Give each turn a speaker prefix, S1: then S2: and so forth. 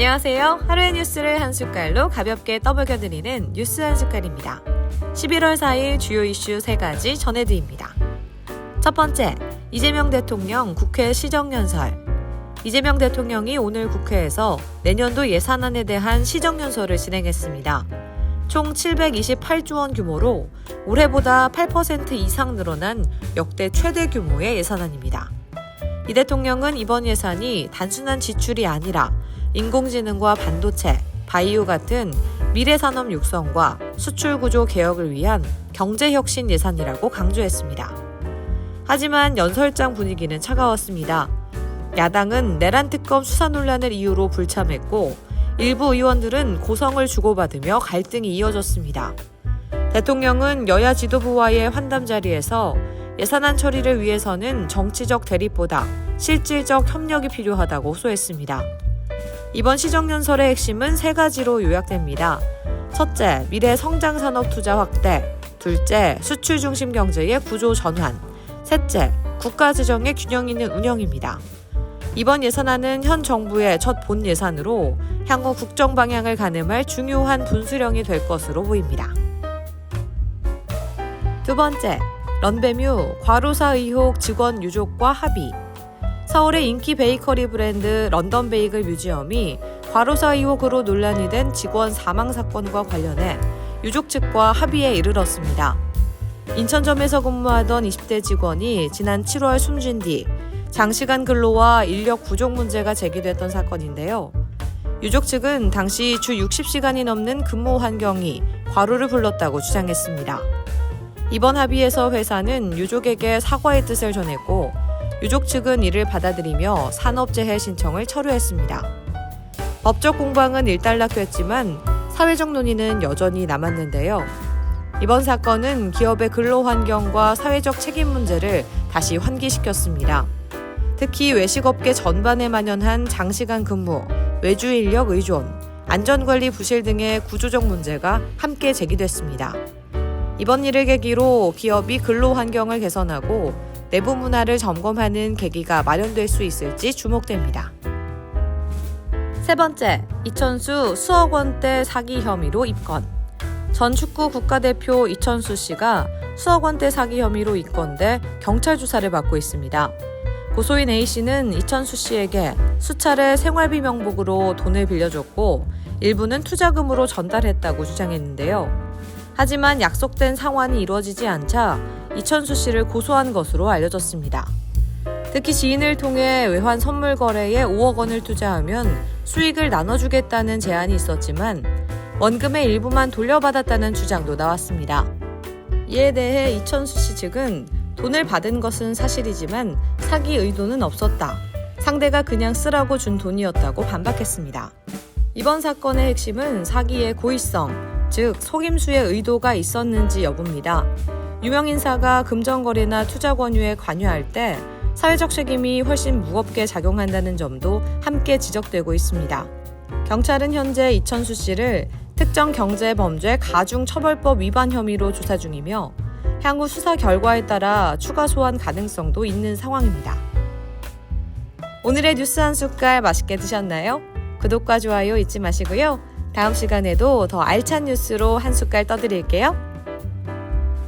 S1: 안녕하세요. 하루의 뉴스를 한 숟갈로 가볍게 떠먹여드리는 뉴스 한 숟갈입니다. 11월 4일 주요 이슈 3가지 전해드립니다. 첫 번째, 이재명 대통령 국회 시정연설. 이재명 대통령이 오늘 국회에서 내년도 예산안에 대한 시정연설을 진행했습니다. 총 728조 원 규모로 올해보다 8% 이상 늘어난 역대 최대 규모의 예산안입니다. 이 대통령은 이번 예산이 단순한 지출이 아니라 인공지능과 반도체, 바이오 같은 미래 산업 육성과 수출 구조 개혁을 위한 경제 혁신 예산이라고 강조했습니다. 하지만 연설장 분위기는 차가웠습니다. 야당은 내란 특검 수사 논란을 이유로 불참했고 일부 의원들은 고성을 주고받으며 갈등이 이어졌습니다. 대통령은 여야 지도부와의 환담 자리에서 예산안 처리를 위해서는 정치적 대립보다 실질적 협력이 필요하다고 호소했습니다. 이번 시정연설의 핵심은 세 가지로 요약됩니다. 첫째, 미래 성장 산업 투자 확대. 둘째, 수출 중심 경제의 구조 전환. 셋째, 국가 재정의 균형 있는 운영입니다. 이번 예산안은 현 정부의 첫 본 예산으로 향후 국정 방향을 가늠할 중요한 분수령이 될 것으로 보입니다. 두 번째, 런베뮤 과로사 의혹 직원 유족과 합의. 서울의 인기 베이커리 브랜드 런던 베이글 뮤지엄이 과로사 의혹으로 논란이 된 직원 사망 사건과 관련해 유족 측과 합의에 이르렀습니다. 인천점에서 근무하던 20대 직원이 지난 7월 숨진 뒤 장시간 근로와 인력 부족 문제가 제기됐던 사건인데요. 유족 측은 당시 주 60시간이 넘는 근무 환경이 과로를 불렀다고 주장했습니다. 이번 합의에서 회사는 유족에게 사과의 뜻을 전했고 유족 측은 이를 받아들이며 산업재해 신청을 철회했습니다. 법적 공방은 일단락됐지만 사회적 논의는 여전히 남았는데요. 이번 사건은 기업의 근로 환경과 사회적 책임 문제를 다시 환기시켰습니다. 특히 외식업계 전반에 만연한 장시간 근무, 외주 인력 의존, 안전관리 부실 등의 구조적 문제가 함께 제기됐습니다. 이번 일을 계기로 기업이 근로 환경을 개선하고 내부 문화를 점검하는 계기가 마련될 수 있을지 주목됩니다. 세 번째, 이천수 수억 원대 사기 혐의로 입건. 전 축구 국가대표 이천수 씨가 수억 원대 사기 혐의로 입건돼 경찰 조사를 받고 있습니다. 고소인 A 씨는 이천수 씨에게 수차례 생활비 명목으로 돈을 빌려줬고 일부는 투자금으로 전달했다고 주장했는데요. 하지만 약속된 상환이 이루어지지 않자 이천수 씨를 고소한 것으로 알려졌습니다. 특히 지인을 통해 외환 선물 거래에 5억 원을 투자하면 수익을 나눠주겠다는 제안이 있었지만 원금의 일부만 돌려받았다는 주장도 나왔습니다. 이에 대해 이천수 씨 측은 돈을 받은 것은 사실이지만 사기 의도는 없었다. 상대가 그냥 쓰라고 준 돈이었다고 반박했습니다. 이번 사건의 핵심은 사기의 고의성, 즉 속임수의 의도가 있었는지 여부입니다. 유명 인사가 금전거래나 투자 권유에 관여할 때 사회적 책임이 훨씬 무겁게 작용한다는 점도 함께 지적되고 있습니다. 경찰은 현재 이천수 씨를 특정 경제범죄 가중처벌법 위반 혐의로 조사 중이며 향후 수사 결과에 따라 추가 소환 가능성도 있는 상황입니다. 오늘의 뉴스 한 숟갈 맛있게 드셨나요? 구독과 좋아요 잊지 마시고요. 다음 시간에도 더 알찬 뉴스로 한 숟갈 떠드릴게요.